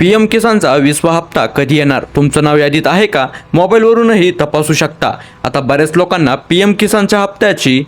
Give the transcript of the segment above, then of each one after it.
P M किसानचा विसवा हप्ता कधी येणार? तुमचं नाव यादीत आहे का? मोबाईलवरूनही तपासू शकता. आता बऱ्याच लोकांना पी एम किसानच्या हप्त्याची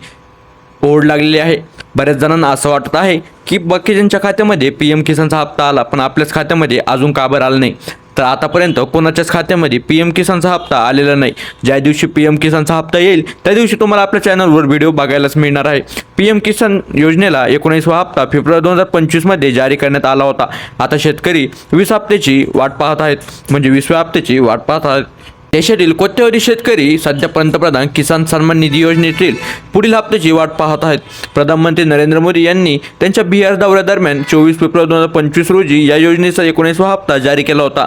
ओढ लागलेली आहे. बऱ्याच जणांना असं वाटत आहे की बाकीच्यांच्या खात्यामध्ये पी एम किसानचा हप्ता आला पण आपल्याच खात्यामध्ये अजून का बरं आला नाही? तर आतापर्यंत कोणाच्याच खात्यामध्ये पी एम किसानचा हप्ता आलेला नाही. ज्या दिवशी पी एम किसानचा हप्ता येईल त्या दिवशी तुम्हाला आपल्या चॅनलवर व्हिडिओ बघायलाच मिळणार आहे. पी एम किसान योजनेला एकोणीसवा हप्ता फेब्रुवारी दोन हजार पंचवीसमध्ये जारी करण्यात आला होता. आता शेतकरी वीस हप्त्याची वाट पाहत आहेत. म्हणजे वीसव्या हप्त्याची वाट पाहत आहेत. देशातील कोट्यवधी शेतकरी सध्या पंतप्रधान किसान सन्मान निधी योजनेतील पुढील हप्त्याची वाट पाहत आहेत. प्रधानमंत्री नरेंद्र मोदी यांनी त्यांच्या बिहार दौऱ्यादरम्यान चोवीस फेब्रुवारी दोन हजार पंचवीस रोजी या योजनेचा एकोणीसवा हप्ता जारी केला होता.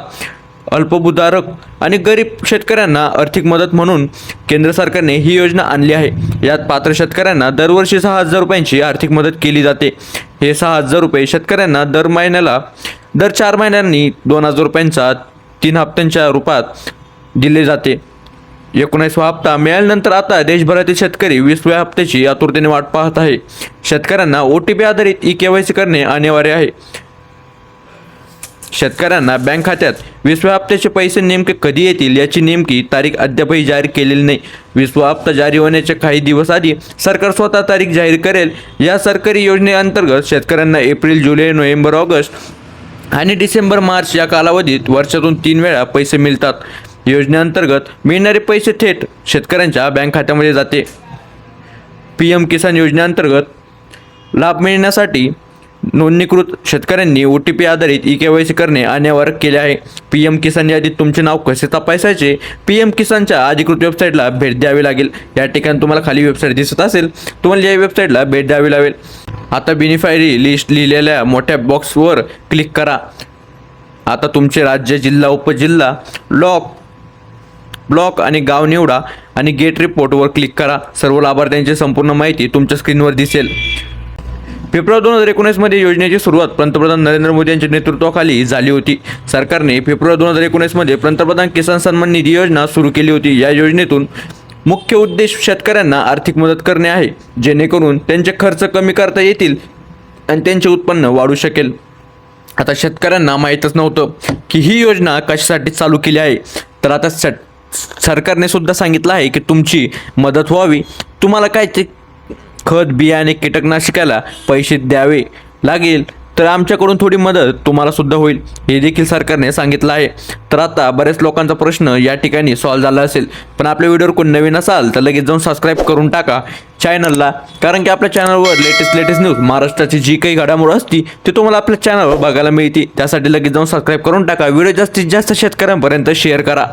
अल्पभूधारक आणि गरीब शेतकऱ्यांना आर्थिक मदत म्हणून केंद्र सरकारने ही योजना आणली आहे. यात पात्र शेतकऱ्यांना दरवर्षी सहा हजार रुपयांची आर्थिक मदत केली जाते. हे सहा हजार रुपये शेतकऱ्यांना दर महिन्याला दर चार महिन्यांनी दोन हजार रुपयांचा तीन हप्त्यांच्या रूपात दिले जाते. एकोणीसवा हप्ता मिळाल्यानंतर आता देशभरातील शेतकरी वीसव्या हप्त्याची आतुरतेने वाट पाहत आहे. शेतकऱ्यांना ओ टी पी आधारित ई के वाय सी करणे अनिवार्य आहे. शेतकऱ्यांना बँक खात्यात वीसव्या हप्त्याचे पैसे नेमके कधी येतील याची नेमकी तारीख अद्यापही जाहीर केलेली नाही. वीसवा हप्ता जारी होण्याच्या काही दिवस आधी सरकार स्वतः तारीख जाहीर करेल. या सरकारी योजनेअंतर्गत शेतकऱ्यांना एप्रिल जुलै नोव्हेंबर ऑगस्ट आणि डिसेंबर मार्च या कालावधीत वर्षातून तीन वेळा पैसे मिळतात. योजनेअंतर्गत मिळणारे पैसे थेट शेतकऱ्यांच्या बँक खात्यामध्ये जाते. पी एम किसान योजनेअंतर्गत लाभ मिळण्यासाठी नोंदणीकृत शेतकऱ्यांनी ओ टी पी आधारित ई के वाय सी करणे अनिवार्य केले आहे. पी एम किसान यादीत तुमचे नाव कसे तपासायचे? पी एम किसानच्या अधिकृत वेबसाईटला भेट द्यावी लागेल. या ठिकाणी तुम्हाला खाली वेबसाईट दिसत असेल. तुम्हाला या वेबसाईटला भेट द्यावी लागेल. आता बेनिफायरी लिस्ट लिहिलेल्या मोठ्या बॉक्सवर क्लिक करा. आता तुमचे राज्य जिल्हा उपजिल्हा लॉक ब्लॉक आणि गाव निवडा आणि गेट रिपोर्टवर क्लिक करा. सर्व लाभार्थ्यांची संपूर्ण माहिती तुमच्या स्क्रीनवर दिसेल. फेब्रुवारी दोन हजार एकोणीसमध्ये योजनेची सुरुवात पंतप्रधान नरेंद्र मोदी यांच्या नेतृत्वाखाली झाली होती. सरकारने फेब्रुवारी दोन हजार एकोणीसमध्ये पंतप्रधान किसान सन्मान निधी योजना सुरू केली होती. या योजनेतून मुख्य उद्देश शेतकऱ्यांना आर्थिक मदत करणे आहे जेणेकरून त्यांचे खर्च कमी करता येतील आणि त्यांचे उत्पन्न वाढू शकेल. आता शेतकऱ्यांना माहीतच नव्हतं की ही योजना कशासाठी चालू केली आहे. तर आता सट सरकारने सुद्धा सांगितलं आहे की तुमची मदत व्हावी. तुम्हाला काय ते खत बियाणे कीटकनाशकाला पैसे द्यावे लागेल तर आमच्याकडून थोडी मदत तुम्हाला सुद्धा होईल. हे देखील सरकारने सांगितलं आहे. तर आता बऱ्याच लोकांचा प्रश्न या ठिकाणी सॉल्व झाला असेल. पण आपल्या व्हिडिओवर कोण नवीन असाल तर लगेच जाऊन सबस्क्राईब करून टाका चॅनलला कारण की आपल्या चॅनलवर लेटेस्ट लेटेस्ट न्यूज महाराष्ट्राची जी काही घडामोड असती ती तुम्हाला आपल्या चॅनलवर बघायला मिळते. त्यासाठी लगेच जाऊन सबस्क्राईब करून टाका. व्हिडिओ जास्तीत जास्त शेतकऱ्यांपर्यंत शेअर करा.